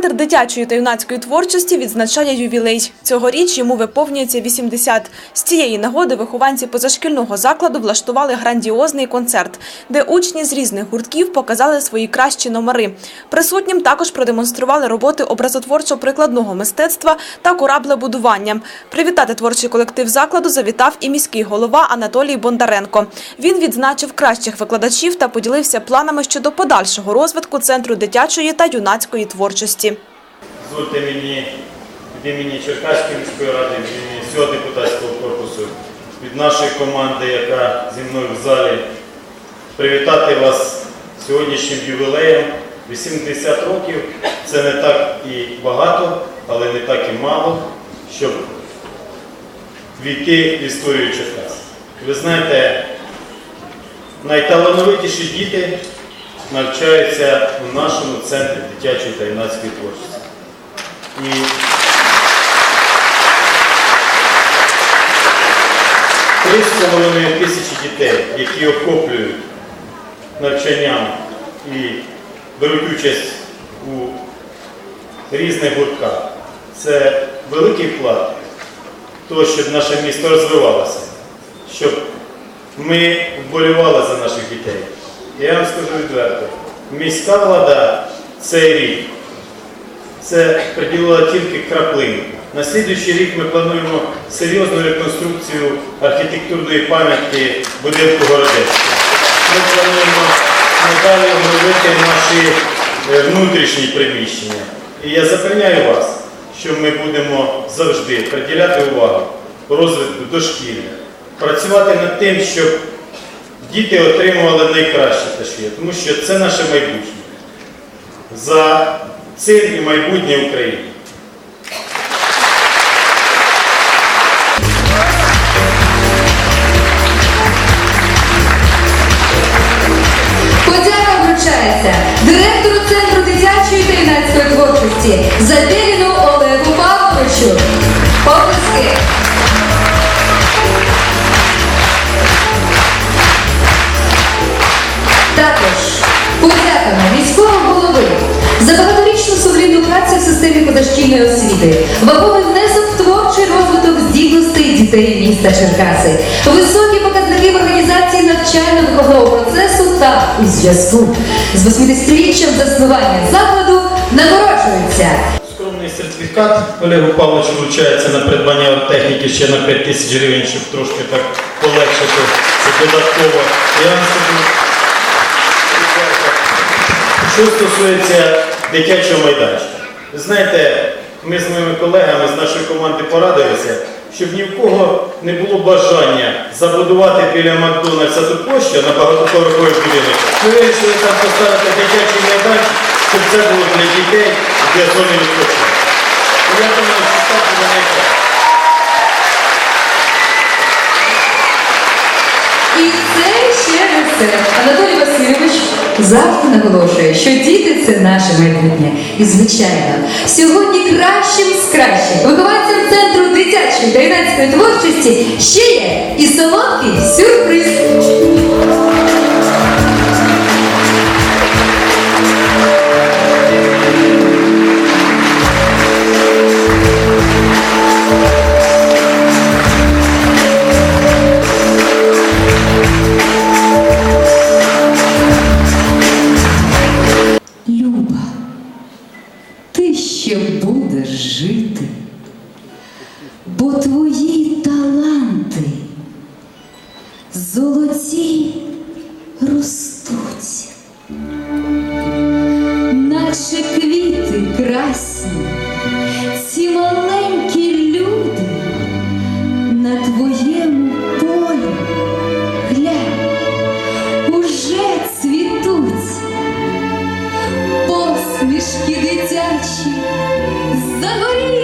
Центр дитячої та юнацької творчості відзначає ювілей. Цьогоріч йому виповнюється 80. З цієї нагоди вихованці позашкільного закладу влаштували грандіозний концерт, де учні з різних гуртків показали свої кращі номери. Присутнім також продемонстрували роботи образотворчо-прикладного мистецтва та кораблебудування. Привітати творчий колектив закладу завітав і міський голова Анатолій Бондаренко. Він відзначив кращих викладачів та поділився планами щодо подальшого розвитку центру дитячої та юнацької творчості. Дозвольте мені від імені Черкаської міської ради, від імені всього депутатського корпусу, від нашої команди, яка зі мною в залі, привітати вас сьогоднішнім ювілеєм. 80 років це не так і багато, але не так і мало, щоб війти в історію Черкас. Ви знаєте, найталановитіші діти навчаються у нашому центрі дитячої та юнацької творчості. І три з половиною тисячі дітей, які охоплюють навчанням і беруть участь у різних гуртках, це великий вклад того, щоб наше місто розвивалося, щоб ми вболівали за наших дітей. Я вам скажу відверто, міська влада цей рік це приділила тільки краплину. На слідуючий рік ми плануємо серйозну реконструкцію архітектурної пам'ятки будинку Городецького. Ми плануємо надалі обновити наші е, внутрішні приміщення. І я запевняю вас, що ми будемо завжди приділяти увагу розвитку дошкілля, працювати над тим, щоб діти отримували найкраще дошкілля, тому що це наше майбутнє. За цим і майбутнє України. Подяка вручається директору Центру дитячої та юнацької творчості Забєліну Олегу Павловичу. Оплески. Також подяками міського голови за багаторічну сумлінну в системі позашкільної освіти, вагомий внесок в творчий розвиток здібностей дітей міста Черкаси, високі показники в організації навчально-виховного процесу та у зв'язку з 80-річчям заснування закладу нагороджуються. Скромний сертифікат Олегу Павловичу вручається на придбання техніки ще на 5 тисяч гривень, щоб трошки так полегшити це додатково. Я що стосується дитячого майданчика. Ви знаєте, ми з моїми колегами з нашої команди порадилися, щоб ні в кого не було бажання забудувати біля Макдональдса ту площу на багатоповерховий будинок. Ми вирішили там поставити дитячий майданчик, щоб це було для дітей для зони відпочинку. І Я думаю, що так буде найкраще. І це ще не все. Анатолій Васильович завжди наголошує, що діти це наше майбутнє. І звичайно, сьогодні кращим з кращих вихованцям центру дитячої та юнацької творчості ще є і солодкий сюрприз. золоті ростуть, наче квіти красні, ці маленькі люди на твоєму полі глянь, уже цвітуть, посмішки дитячі загорі.